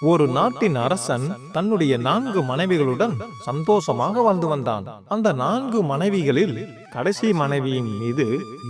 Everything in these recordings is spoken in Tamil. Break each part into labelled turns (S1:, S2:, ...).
S1: ஒரு நாட்டின் அரசன் தன்னுடைய நான்கு மனைவிகளுடன் சந்தோஷமாக வாழ்ந்து வந்தான். அந்த நான்கு மனைவிகளில் கடைசி மனைவியின் மீது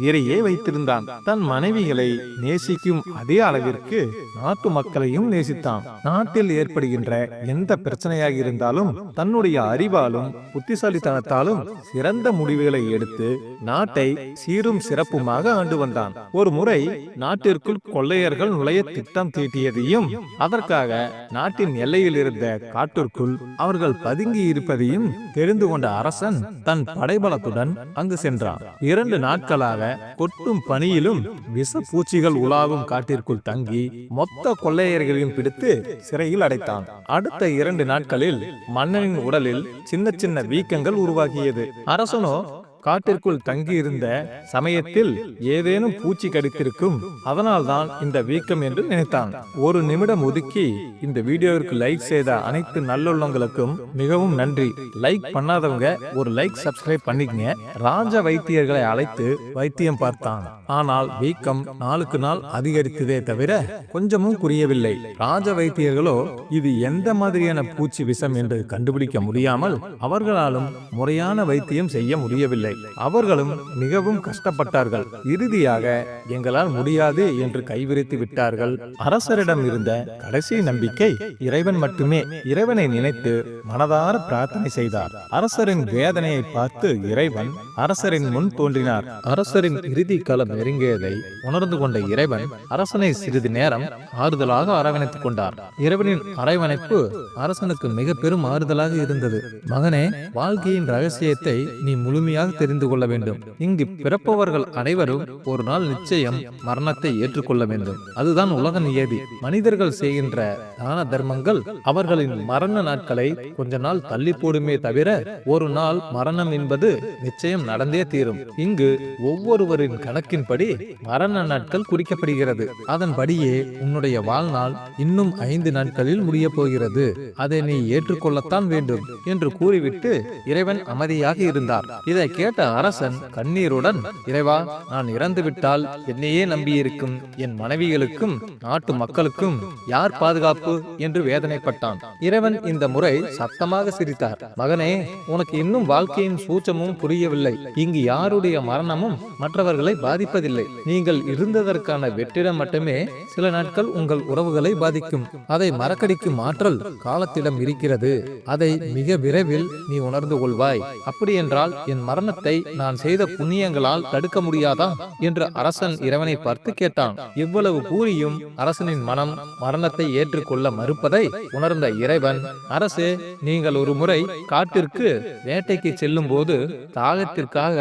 S1: இறையே வைத்திருந்தான். தன் மனைவிகளை நேசிக்கும் அதே அளவிற்கு நாட்டு மக்களையும் நேசித்தான். நாட்டில் ஏற்படுகின்ற எந்த பிரச்சனையாக இருந்தாலும் தன்னுடைய அறிவாலும் புத்திசாலித்தனத்தாலும் சிறந்த முடிவுகளை எடுத்து நாட்டை சீரும் சிறப்புமாக ஆண்டு வந்தான். ஒரு முறை நாட்டிற்குள் கொள்ளையர்கள் நுழைய திட்டம் தீட்டியதையும் அதற்காக நாட்டின் எல்லையில் இருந்த காட்டிற்குள் அவர்கள் பதுங்கி இருப்பதையும் தெரிந்து கொண்ட அரசன் தன் படைபலத்துடன் அங்கு சென்றான். இரண்டு நாட்களாக கொட்டும் பனியிலும் விஷ பூச்சிகள் உலாவும் காட்டிற்குள் தங்கி மொத்த கொள்ளையர்களையும் பிடித்து சிறையில் அடைத்தான். அடுத்த இரண்டு நாட்களில் மன்னனின் உடலில் சின்ன சின்ன வீக்கங்கள் உருவாகியது. அரசனோ காட்டிற்குள் தங்கியிருந்த சமயத்தில் ஏதேனும் பூச்சி கடித்திருக்கும். அதனால்தான் இந்த வீக்கம் என்று நினைத்தான். ஒரு நிமிடம் ஒதுக்கி இந்த வீடியோவிற்கு லைக் செய்த அனைத்து நல்லுள்ளங்களுக்கும் மிகவும் நன்றி. லைக் பண்ணாதவங்க ஒரு லைக் சப்ஸ்கிரைப் பண்ணிக்கங்க. ராஜ வைத்தியர்களை அழைத்து வைத்தியம் பார்த்தான். ஆனால் வீக்கம் நாளுக்கு நாள் அதிகரித்ததே தவிர கொஞ்சமும் புரியவில்லை ராஜ வைத்தியர்களோ இது எந்த மாதிரியான பூச்சி விஷம் என்று கண்டுபிடிக்க முடியாமல் அவர்களாலும் முறையான வைத்தியம் செய்ய முடியவில்லை. அவர்களும் மிகவும் கஷ்டப்பட்டார்கள். இறுதியாக எங்களால் முடியாது என்று கைவிரித்து விட்டார்கள். அரசரிடம் இருந்த கடைசி நம்பிக்கை இறைவன் மட்டுமே. இறைவனை நினைத்து மனதார பிரார்த்தனை செய்தார். அரசரின் வேதனையை பார்த்து இறைவன் அரசரின் முன் தோன்றினார். அரசரின் இறுதி காலம் நெருங்கியதை உணர்ந்து கொண்ட இறைவன் அரசனை சிறிது நேரம் ஆறுதலாக அரவணைத்துக் கொண்டார். இறைவனின் அரவணைப்பு அரசனுக்கு மிக பெரும் ஆறுதலாக இருந்தது. மகனே வாழ்க்கையின் ரகசியத்தை நீ முழுமையாக தெரிந்து கொள்ள வேண்டும். இங்கு பிறப்பவர்கள் அனைவரும் ஒரு நாள் நிச்சயம் மரணத்தை ஏற்றுக்கொள்ள வேண்டும். அதுதான் உலக நியதி. மனிதர்கள் செய்கின்ற தான தர்மங்கள் அவர்களின் மரண நாட்களை கொஞ்ச நாள் தள்ளி போடுமே தவிர ஒரு நாள் மரணம் என்பது நிச்சயம் நடந்தே தீரும். இங்கு ஒவ்வொருவரின் கணக்கின் கணக்கின்படி மரண நாட்கள் குறிக்கப்படுகிறது. அதன்படியே உன்னுடைய வாழ்நாள் இன்னும் ஐந்து நாட்களில் முடிய போகிறது அதை நீ ஏற்றுக்கொள்ளத்தான் வேண்டும் என்று கூறிவிட்டு இறைவன் அமைதியாக இருந்தார். இதை கேட்ட அரசன் கண்ணீருடன் இறைவா நான் இறந்துவிட்டால் என்னையே நம்பியிருக்கும் என் மனைவிகளுக்கும் நாட்டு மக்களுக்கும் யார் பாதுகாப்பு? என்று வேதனைப்பட்டான். இறைவன் இந்த முறை சத்தமாக சிரித்தார். மகனே உனக்கு இன்னும் வாழ்க்கையின் சூச்சமும் புரியவில்லை. இங்கு யாருடைய மரணமும் மற்றவர்களை பாதிப்பதில்லை நீங்கள் இருந்ததற்கான வெற்றிடம் மட்டுமே சில நாட்கள் உங்கள் உறவுகளை பாதிக்கும். அதை மறக்கடிக்கும் ஆற்றல் காலத்திடம் இருக்கிறது. அதை மிக விரைவில் நீ உணர்ந்து கொள்வாய். அப்படியென்றால் என் மரணத்தை நான் செய்த புண்ணியங்களால் தடுக்க முடியாதா? என்று அரசன் இறைவனை பார்த்து கேட்டான். இவ்வளவு கூறியும் அரசனின் மனம் மரணத்தை ஏற்றுக்கொள்ள மறுப்பதை உணர்ந்த இறைவன் அரசு நீங்கள் ஒரு முறை காட்டிற்கு வேட்டைக்கு செல்லும் போது தாகத்திற்காக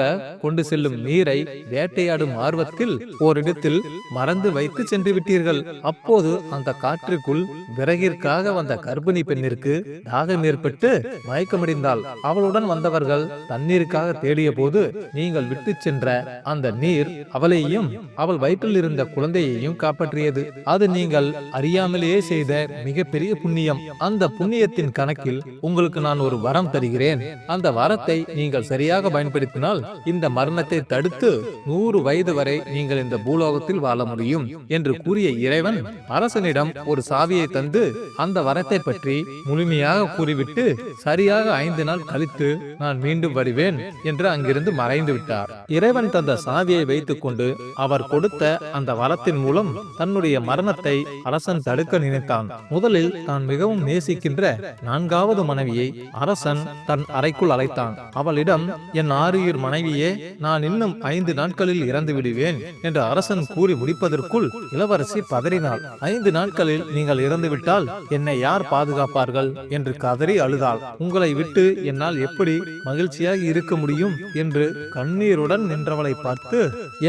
S1: கொண்டு செல்லும் நீரை வேட்டையாடும் ஆர்வத்தில் ஓரிடத்தில் மறந்து வைத்து சென்று விட்டீர்கள். அப்போது அந்த காற்றுக்குள் விறகிற்காக வந்த கர்ப்பிணி பெண்ணிற்கு தாகம் ஏற்பட்டு மயக்கமடைந்தாள். அவளுடன் வந்தவர்கள் தண்ணீருக்காக தேடிய போது நீங்கள் விட்டு சென்ற அந்த நீர் அவளையும் அவள் வயிற்றில் இருந்த குழந்தையையும் காப்பாற்றியது. அது நீங்கள் அறியாமலேயே செய்த மிகப்பெரிய புண்ணியம். அந்த புண்ணியத்தின் கணக்கில் உங்களுக்கு நான் ஒரு வரம் தருகிறேன். அந்த வரத்தை நீங்கள் சரியாக பயன்படுத்தினால் இந்த மரணத்தை தடுத்து நூறு வயது வரை நீங்கள் இந்த பூலோகத்தில் வாழ முடியும் என்று கூறிய இறைவன் அரசனிடம் ஒரு சாவியை தந்து அந்த வரத்தை பற்றி முழுமையாக கூறிவிட்டு சரியாக ஐந்து நாள் கழித்து நான் மீண்டும் வருவேன் என்று அங்கிருந்து மறைந்து விட்டார். இறைவன் தந்த சாவியை வைத்துக் கொண்டு அவர் கொடுத்த அந்த வரத்தின் மூலம் தன்னுடைய மரணத்தை அரசன் தடுக்க நினைத்தான். முதலில் தான் மிகவும் நேசிக்கின்ற நான்காவது மனைவியை அரசன் தன் அறைக்குள் அழைத்தான். அவளிடம் என் ஆரியூர் மனைவியே நான் இன்னும் ஐந்து நாட்களில் இறந்து விடுவேன் என்று அரசன் கூறி முடிப்பதற்குள் இளவரசி பதறினாள். ஐந்து நாட்களில் நீங்கள் இறந்துவிட்டால் என்னை யார் பாதுகாப்பார்கள்? என்று கதறி அழுதாள். உங்களை விட்டு என்னால் எப்படி மகிழ்ச்சியாக இருக்க முடியும்? என்று கண்ணீருடன் நின்றவளை பார்த்து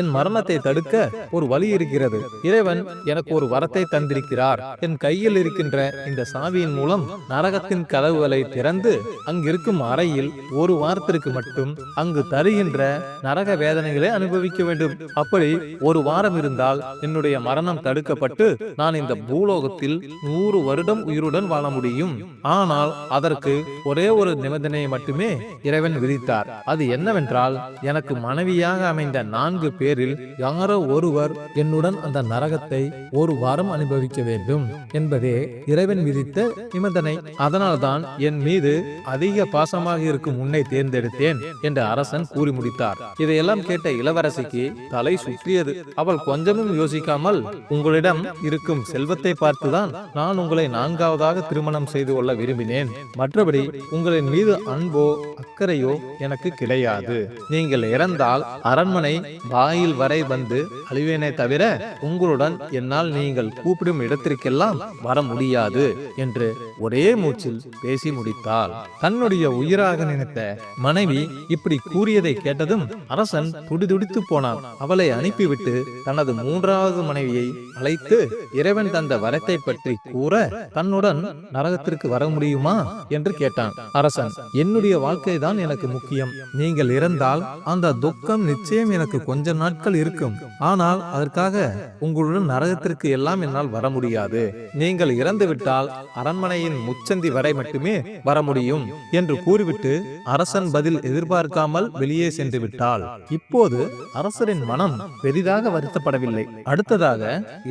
S1: என் மரணத்தை தடுக்க ஒரு வழி இருக்கிறது. இறைவன் எனக்கு ஒரு வரத்தை தந்திருக்கிறார். என் கையில் இருக்கின்ற இந்த சாவியின் மூலம் நரகத்தின் கதவுகளை திறந்து அங்கிருக்கும் அறையில் ஒரு வாரத்திற்கு மட்டும் அங்கு தருகின்ற நரக வேதனைகளை அனுபவிக்க வேண்டும். அப்படி ஒரு வாரம் இருந்தால் என்னுடைய மரணம் தடுக்கப்பட்டு நான் இந்த பூலோகத்தில் நூறு வருடம் உயிருடன் வாழ முடியும். ஆனால் அதற்கு ஒரே ஒரு நிபந்தனையை மட்டுமே இறைவன் விதித்தார். அது என்னவென்றால் எனக்கு மனைவியாக அமைந்த நான்கு பேரில் யாரோ ஒருவர் என்னுடன் அந்த நரகத்தை ஒரு வாரம் அனுபவிக்க வேண்டும் என்பதே இறைவன் விதித்த நிபந்தனை. அதனால்தான் என் மீது அதிக பாசமாக இருக்கும் உன்னை தேர்ந்தெடுத்தேன் என்று அரசன் கூறி முடித்தார். இதையெல்லாம் கேட்ட இளவரசிக்கு தலை சுற்றியது. அவள் கொஞ்சமும் யோசிக்காமல் உங்களிடம் இருக்கும் செல்வத்தை பார்த்துதான் நான் உங்களை நான்காவதாக திருமணம் செய்து கொள்ள விரும்பினேன். மற்றபடி உங்களின் மீது அன்போ அக்கறையோ எனக்கு கிடையாது. நீங்கள் இறந்தால் அரண்மனை வாயில் வரை வந்து அழிவேனே தவிர உங்களுடன் என்னால் நீங்கள் கூப்பிடும் இடத்திற்கெல்லாம் வர முடியாது என்று ஒரே மூச்சில் பேசி முடித்தாள். தன்னுடைய உயிராக நினைத்த மனைவி இப்படி கூறியதை கேட்டதும் அரசன் துடிதுடித்து போனான். அவளை அனுப்பிவிட்டு தனது மூன்றாவது மனைவியை அழைத்து இறைவன் தந்த வரத்தை பற்றி கூற தன்னுடன் நரகத்திற்கு வர முடியுமா? என்று கேட்டான். அரசன் என்னுடைய வாழ்க்கை தான் எனக்கு முக்கியம். நீங்கள் இறந்தால் அந்த துக்கம் நிச்சயம் எனக்கு கொஞ்ச நாட்கள் இருக்கும். ஆனால் அதற்காக உங்களுடன் நரகத்திற்கு எல்லாம் என்னால் வர முடியாது. நீங்கள் இறந்துவிட்டால் அரண்மனையின் முச்சந்தி வரை மட்டுமே வர முடியும் என்று கூறிவிட்டு அரசன் பதில் எதிர்பார்க்காமல் வெளியே சென்று விட்டாள். இப்போது அரசரின் மனம் பெரிதாக வருத்தப்படவில்லை. அடுத்ததாக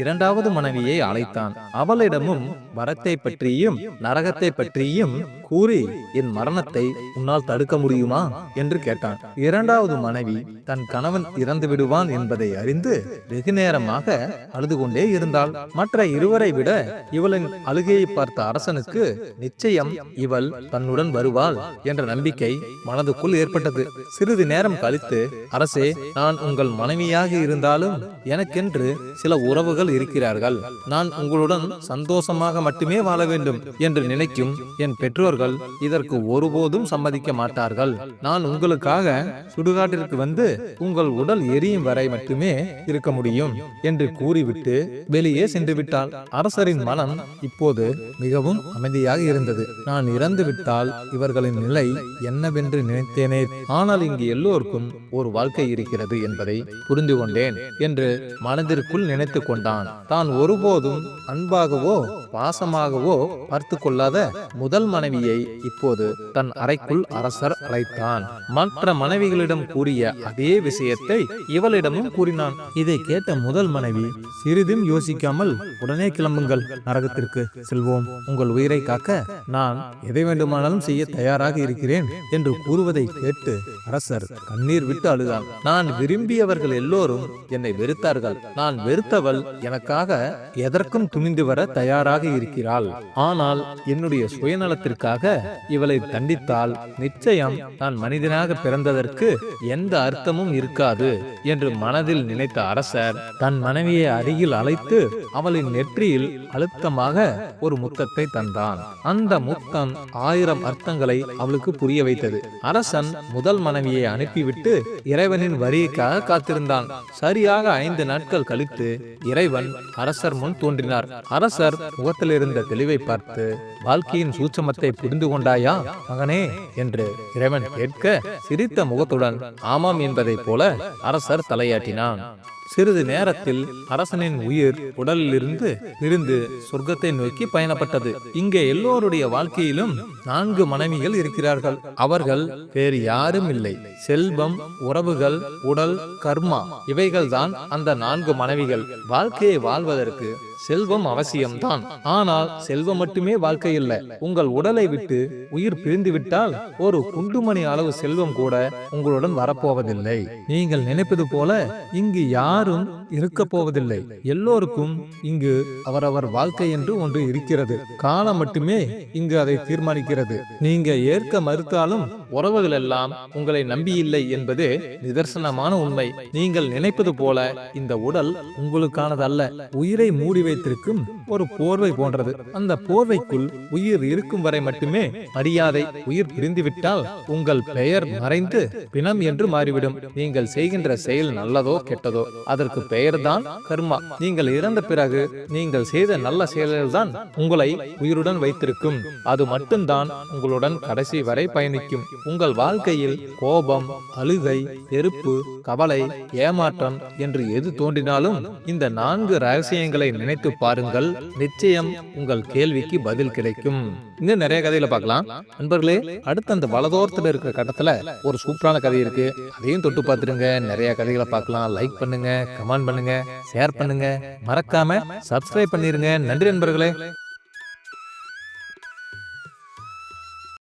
S1: இரண்டாவது மனைவியை அழைத்தான். அவளிடமும் வரத்தை பற்றியும் நரகத்தை பற்றியும் கூறி என் மரணத்தை உன்னால் தடு இருக்க முடியுமா என்று கேட்டான். இரண்டாவது மனைவி தன் கணவன் இறந்து விடுவான் என்பதை அறிந்து வெகு நேரமாக அழுது கொண்டே இருந்தாள். மற்ற இருவரை விட இவளின் அழுகையை பார்த்த அரசனுக்கு நிச்சயம் இவள் தன்னுடன் வருவாள் என்ற நம்பிக்கை மனதுக்குள் ஏற்பட்டது. சிறிது நேரம் கழித்து அரசே நான் உங்கள் மனைவியாக இருந்தாலும் எனக்கென்று சில உறவுகள் இருக்கிறார்கள். நான் உங்களுடன் சந்தோஷமாக மட்டுமே வாழ வேண்டும் என்று நினைக்கும் என் பெற்றோர்கள் இதற்கு ஒருபோதும் சம்மதிக்க மாட்டார்கள் நான் உங்களுக்காக சுடுகாட்டிற்கு வந்து உங்கள் உடல் எரியும் வரை மட்டுமே இருக்க முடியும் என்று கூறிவிட்டு வெளியே சென்று விட்டாள் அரசரின் மனம் இப்போது மிகவும் அமைதியாக இருந்தது. நான் இறந்து விட்டால் இவர்களின் நிலை என்னவென்று நினைத்தேனே. ஆனால் இங்கு எல்லோருக்கும் ஒரு வாழ்க்கை இருக்கிறது என்பதை புரிந்து கொண்டேன் என்று மனதிற்குள் நினைத்து கொண்டான். தான் ஒருபோதும் அன்பாகவோ பாசமாகவோ பார்த்து கொள்ளாத முதல் மனைவியை இப்போது தன் அறைக்குள் அரசர் அழைத்தான். மற்ற மனைவிகளிடம் கூறிய அதே விஷயத்தை இவளிடமும் கூறினான். இதை கேட்ட முதல் மனைவி சிறிதும் யோசிக்காமல் உடனே கிளம்புங்கள் நரகத்திற்கு செல்வோம். உங்கள் உயிரை காக்க நான் எதை வேண்டுமானாலும் செய்ய தயாராக இருக்கிறேன் என்று கூறுவதை கேட்டு அரசர் கண்ணீர் விட்டு அழுதான். நான் விரும்பியவர்கள் எல்லோரும் என்னை வெறுத்தார்கள். நான் வெறுத்தவள் எனக்காக எதற்கும் துணிந்து வர தயாராக இருக்கிறாள். ஆனால் என்னுடைய சுயநலத்திற்காக இவளை தண்டித்தால் நிச்சயம் நான் மனிதனாக பிறந்ததற்கு எந்த அர்த்தமும் இருக்காது என்று மனதில் நினைத்த அரசர் தன் மனைவியை அருகில் அழைத்து அவளின் நெற்றியில் அழுத்தமாக ஒரு முத்தத்தை தந்தான். அந்த முத்தம் ஆயிரம் அர்த்தங்களை அவளுக்கு புரிய வைத்தது. அரசன் முதல் மனைவியை அனுப்பிவிட்டு இறைவனின் வரிக்காக காத்திருந்தான். சரியாக ஐந்து நாட்கள் கழித்து இறைவன் அரசர் முன் தோன்றினார். அரசர் முகத்தில் இருந்த தெளிவை பார்த்து வாழ்க்கையின் சூட்சமத்தை புரிந்து கொண்டாயா மகனே? என்று இறைவன் கேட்க சிரித்த முகத்துடன் ஆமாம் என்பதைப் போல அரசர் தலையாட்டினான். சிறிது நேரத்தில் அரசனின் உயிர் உடலிலிருந்து பிரிந்து சொர்க்கத்தை நோக்கி பயணப்பட்டது. இங்கே எல்லோருடைய வாழ்க்கையிலும் நான்கு மனைவிகள் இருக்கிறார்கள். அவர்கள் வேறு யாரும் இல்லை. செல்வம் உறவுகள் உடல் கர்மா இவைகள்தான் அந்த நான்கு மனைவிகள். வாழ்க்கையை வாழ்வதற்கு செல்வம் அவசியம்தான். ஆனால் செல்வம் மட்டுமே வாழ்க்கை இல்ல உங்கள் உடலை விட்டு உயிர் பிரிந்து விட்டால் ஒரு குண்டுமணி அளவு செல்வம் கூட உங்களுடன் வரப்போவதில்லை. நீங்கள் நினைப்பது போல இங்கு யாரும் இருக்க போவதில்லை. எல்லோருக்கும் இங்கு அவரவர் வாழ்க்கை என்று ஒன்று இருக்கிறது. காலம் மட்டுமே இங்கு அதை தீர்மானிக்கிறது. நீங்க ஏற்க மறுத்தாலும் உறவுகள் எல்லாம் உங்களை நம்பியில்லை என்பது நிதர்சனமான உண்மை. நீங்கள் நினைப்பது போல இந்த உடல் உங்களுக்கானதல்ல. உயிரை மூடி வைத்திருக்கும் ஒரு போர்வை போன்றது. அந்த போர்வைக்குள் உயிர் இருக்கும் வரை மட்டுமே மரியாதை உயிர் பிரிந்துவிட்டால் உங்கள் பெயர் மறைந்து பிணம் என்று மாறிவிடும். நீங்கள் செய்கின்ற செயல் நல்லதோ கெட்டதோ அதற்கு பெயர்தான் கர்மா. நீங்கள் இறந்த பிறகு நீங்கள் செய்த நல்ல செயல்கள்தான் உங்களை உயிருடன் வைத்திருக்கும். அது மட்டும்தான் உங்களுடன் கடைசி வரை பயணிக்கும். உங்கள் வாழ்க்கையில் கோபம் அழுகை வெறுப்பு கவலை ஏமாற்றம் என்று எது தோன்றினாலும் இந்த நான்கு ரகசியங்களை நினைத்து பாருங்கள். நிச்சயம் உங்கள் கேள்விக்கு பதில் கிடைக்கும். இன்னும் நிறைய கதையில பார்க்கலாம். நண்பர்களே அடுத்து அந்த வலதோரத்துல இருக்கிற கட்டத்துல ஒரு சூப்பரான கதை இருக்கு. அதையும் தொட்டு பார்த்துருங்க நிறைய கதைகளை பார்க்கலாம். லைக் பண்ணுங்க கமெண்ட் பண்ணுங்க ஷேர் பண்ணுங்க. மறக்காம சப்ஸ்கிரைப் பண்ணிருங்க. நன்றி நண்பர்களே.